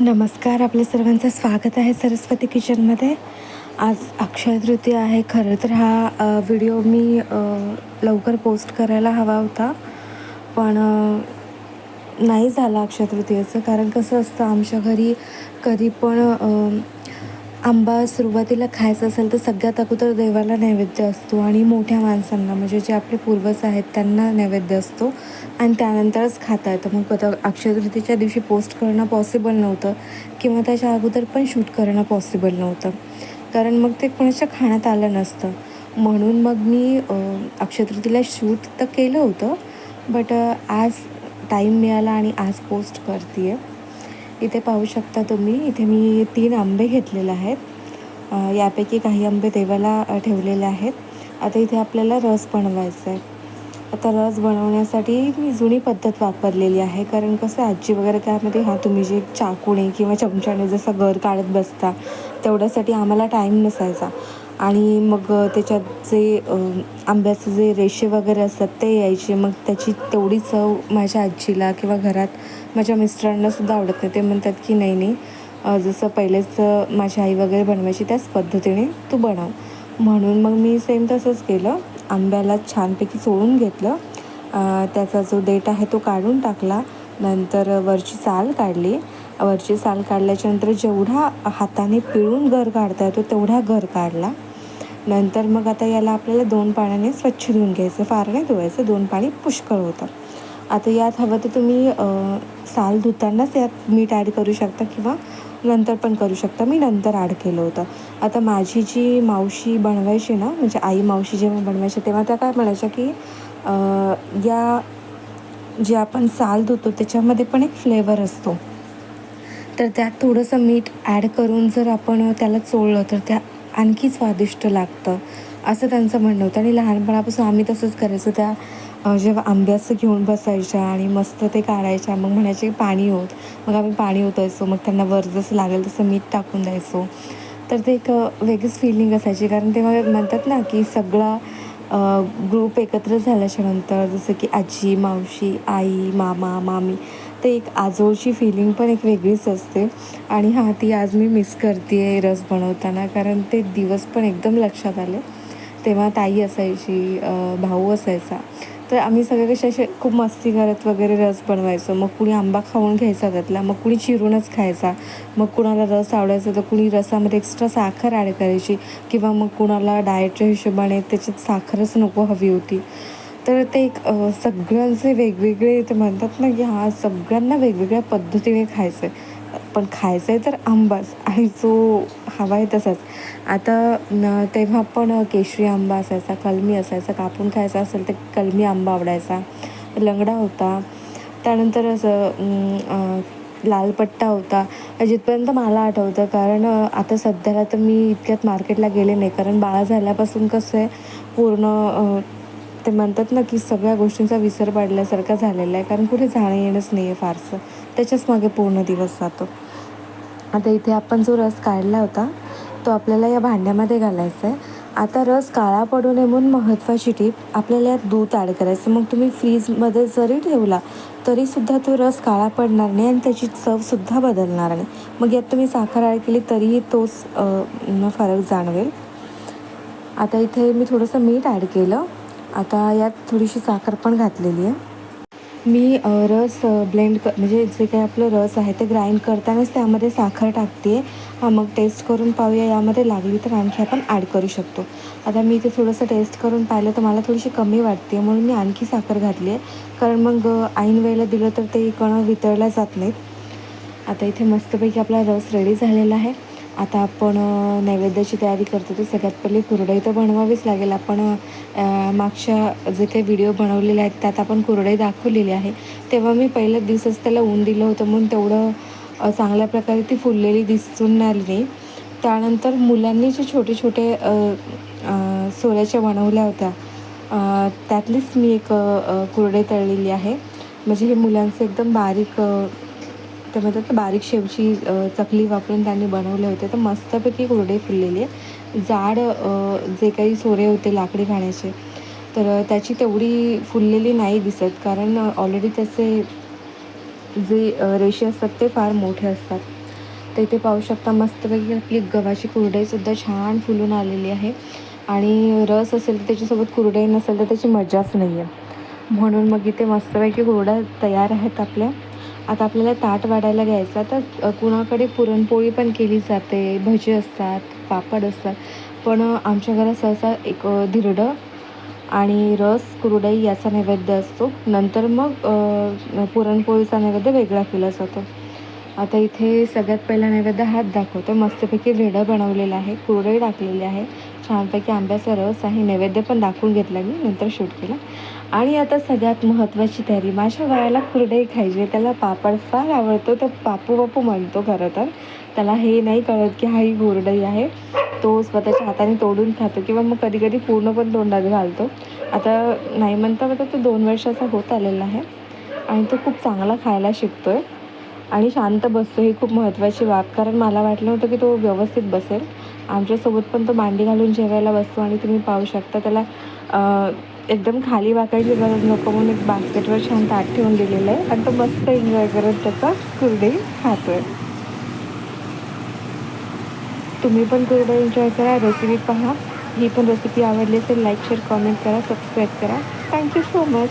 नमस्कार आपल्या सर्वांचं स्वागत आहे सरस्वती किचनमध्ये. आज अक्षय तृतीया आहे. खरं तर हा व्हिडिओ मी लवकर पोस्ट करायला हवा होता. पण नाही झाला अक्षय तृतीयेचं. कारण कसं असतं आमच्या घरी कधी पण आंबा सुरुवातीला खायचा असेल तर सगळ्यात अगोदर देवाला नैवेद्य असतो आणि मोठ्या माणसांना म्हणजे जे आपले पूर्वज आहेत त्यांना नैवेद्य असतो आणि त्यानंतरच खाता येतं. मग आता अक्षयतृतीच्या दिवशी पोस्ट करणं पॉसिबल नव्हतं किंवा त्याच्या अगोदर पण शूट करणं पॉसिबल नव्हतं. कारण मग ते कोणाच्या खाण्यात आलं नसतं. म्हणून मग मी अक्षयतृतीला शूट तर केलं होतं बट आज टाईम मिळाला आणि आज पोस्ट करते आहे इथे पाहू शकता तुम्ही. इथे मी तीन आंबे घेतलेले आहेत. यापैकी काही आंबे देवाला ठेवलेले आहेत. आता इथे आपल्याला रस बनवायचा आहे. आता रस बनवण्यासाठी मी जुनी पद्धत वापरलेली आहे. कारण कसं आजी वगैरे त्यामध्ये हा तुम्ही जे चाकूने किंवा चमच्याने जसं गर काढत बसता तेवढ्यासाठी आम्हाला टाईम नसायचा. आणि मग त्याच्यात जे आंब्याचं आंब्याचे जे रेषे वगैरे असतात ते यायचे. मग त्याची तेवढी चव माझ्या आजीला किंवा घरात माझ्या मिस्टरांना सुद्धा आवडत नाही. ते म्हणतात की नाही नाही जसं पहिलेच माझी आई वगैरे बनवायची त्याच पद्धतीने तू बनव. म्हणून मग मी सेम तसंच केलं. आंब्याला छानपैकी चोळून घेतलं. त्याचा जो देठ आहे तो काढून टाकला. नंतर वरची साल काढली. वरची साल काढल्याच्यानंतर जेवढा हाताने पिळून घर काढता येतो तेवढा घर काढला. नंतर मग आता याला आपल्याला दोन पाण्याने स्वच्छ धुवून घ्यायचं. फार नाही धुवायचं दोन पाणी पुष्कळ होतं. आता यात हवं तर तुम्ही साल धुतानाच यात मीठ ॲड करू शकता किंवा नंतर पण करू शकता. मी नंतर ॲड केलं होतं. आता माझी जी मावशी बनवायची ना म्हणजे आई मावशी जेव्हा बनवायची तेव्हा त्या काय म्हणायच्या की या जे आपण साल धुतो त्याच्यामध्ये पण एक फ्लेवर असतो. तर त्यात थोडंसं मीठ ॲड करून जर आपण त्याला चोळलं तर त्या आणखी स्वादिष्ट लागतं असं त्यांचं म्हणणं होतं. आणि लहानपणापासून आम्ही तसंच करायचो. त्या जेव्हा आंब्याचं घेऊन बसायच्या आणि मस्त ते काढायच्या मग म्हणायचे पाणी होत मग आम्ही पाणी ओतायचो. मग त्यांना वर जसं लागेल तसं मीठ टाकून द्यायचो. तर ते एक वेगळीच फिलिंग असायची. कारण तेव्हा म्हणतात ना की सगळा ग्रुप एकत्र झाल्याच्यानंतर जसं की आजी मावशी आई मामा मामी ते एक आजोळची फिलिंग पण एक वेगळीच असते. आणि हां ती आज मी मिस करते आहे रस बनवताना कारण ते दिवस पण एकदम लक्षात आले. तेव्हा ताई असायची भाऊ असायचा. तर आम्ही सगळे कसे असे खूप मस्ती करत वगैरे रस बनवायचो. मग कुणी आंबा खाऊन घ्यायचा त्यातला मग कुणी चिरूनच खायचा मग कुणाला रस आवडायचा तर कुणी रसामध्ये एक्स्ट्रा साखर ॲड करायची किंवा मग कुणाला डाएटच्या हिशोबाने त्याच्यात साखरच नको हवी होती. तर ते एक सगळ्यांचे वेगवेगळे ते म्हणतात ना की हा सगळ्यांना वेगवेगळ्या पद्धतीने खायचं आहे पण खायचं आहे तर आंबाच आणि जो हवा आहे तसाच. आता न तेव्हा पण केशरी आंबा असायचा कलमी असायचा कापून खायचा असेल तर कलमी आंबा आवडायचा. लंगडा होता. त्यानंतर असं लालपट्टा होता. जिथपर्यंत मला आठवतं कारण आता सध्याला तर मी इतक्यात मार्केटला गेले नाही. कारण बाळा झाल्यापासून कसं आहे पूर्ण ते म्हणतात ना की सगळ्या गोष्टींचा विसर पडल्यासारखा झालेला आहे. कारण कुठे जाणं येणंच नाही आहे फारसं. त्याच्याच मागे पूर्ण दिवस जातो. आता इथे आपण जो रस काढला होता तो आपल्याला या भांड्यामध्ये घालायचा आहे आता रस काळा पडू नये म्हणून महत्त्वाची टीप आपल्याला यात दूध ॲड करायचं मग तुम्ही फ्रीजमध्ये जरी ठेवला तरीसुद्धा तो रस काळा पडणार नाही आणि त्याची चवसुद्धा बदलणार नाही. मग यात तुम्ही साखर ॲड केली तरीही तोच फरक जाणवेल. आता इथे मी थोडंसं मीठ ॲड केलं. आता यात थोडीशी साखर पण घातलेली आहे. मी रस ब्लेंड क म्हणजे जे काही आपलं रस आहे ते ग्राइंड करतानाच त्यामध्ये साखर टाकते. हां मग टेस्ट करून पाहूया. यामध्ये लागली तर आणखी आपण ॲड करू शकतो. आता मी इथे थोडंसं टेस्ट करून पाहिलं तर मला थोडीशी कमी वाटते. म्हणून मी आणखी साखर घातली आहे. कारण मग ऐन वेळेला दिलं तर ते कणं वितळल्या जात नाहीत. आता इथे मस्तपैकी आपला रस रेडी झालेला आहे. आता आपण नैवेद्याची तयारी करतो तर सगळ्यात पहिले कुरडई तर बनवावीच लागेल. आपण मागच्या जे काही व्हिडिओ बनवलेले आहेत त्यात आपण कुरडई दाखवलेली आहे. तेव्हा मी पहिल्याच दिवसच त्याला ऊन दिलं होतं म्हणून तेवढं चांगल्या प्रकारे ती फुललेली दिसून आली नाही त्यानंतर मुलांनी जे छोटे छोटे सोल्याच्या बनवल्या होत्या त्यातलीच मी एक कुरडई तळलेली आहे. म्हणजे हे मुलांचं एकदम बारीक ते म्हणतात बारीक शेवची चकली वापरून त्यांनी बनवले होते. तर मस्तपैकी कोरडे फुललेली आहे. जाड जे काही सोरे होते लाकडी खाण्याचे तर त्याची तेवढी फुललेली नाही दिसत. कारण ऑलरेडी त्याचे जे रेषे असतात ते फार मोठे असतात. तर इथे पाहू शकता मस्तपैकी आपली गव्हाची कुरडईसुद्धा छान फुलून आलेली आहे. आणि रस असेल तर त्याच्यासोबत कुरडई नसेल तर त्याची मजाच नाही आहे म्हणून मग इथे मस्तपैकी कुरड्या तयार आहेत आपल्या. आता आपल्याला ताट वाढायला घ्यायचा तर कुणाकडे पुरणपोळी पण केली जाते भजी असतात पापड असतात. पण आमच्या घरात सहसा एक धिरडं आणि रस कुरडई याचा नैवेद्य असतो. नंतर मग पुरणपोळीचा नैवेद्य वेगळा केला जातो. आता इथे सगळ्यात पहिला नैवेद्य हात दाखवतो. मस्तपैकी रेडं बनवलेलं आहे कुरडई टाकलेली आहे. छानपैकी आंब्याचा रस आहे. नैवेद्य पण दाखवून घेतला मी नंतर शूट केला. आणि आता सगळ्यात महत्त्वाची तयारी माझ्या बाळाला कुरडई खायची त्याला पापड फार आवडतो तर पापू बापू म्हणतो खरं तर. त्याला हे नाही कळत की हा ही कुरडई आहे. तो स्वतःच्या हाताने तोडून खातो किंवा मग कधी कधी पूर्ण पण तोंडात घालतो. आता नाही म्हणता म्हणता तो दोन वर्षाचा होत आलेला आहे आणि तो खूप चांगला खायला शिकतो आहे आणि शांत बसतो ही खूप महत्त्वाची बाब. कारण मला वाटलं होतं की तो व्यवस्थित बसेल. आमच्यासोबत पण तो मांडी घालून जेवायला बसतो आणि तुम्ही पाहू शकता त्याला एकदम खाली वाकायची गरज नको म्हणून एक बास्केटवर छान ताट ठेवून दिलेलं आहे. आणि तो मस्त एन्जॉय करत त्याचा कुरडई खातोय. तुम्ही पण कुरडई एन्जॉय करा. रेसिपी पहा. ही पण रेसिपी आवडली असेल लाईक शेअर कॉमेंट करा सबस्क्राईब करा. Thank you so much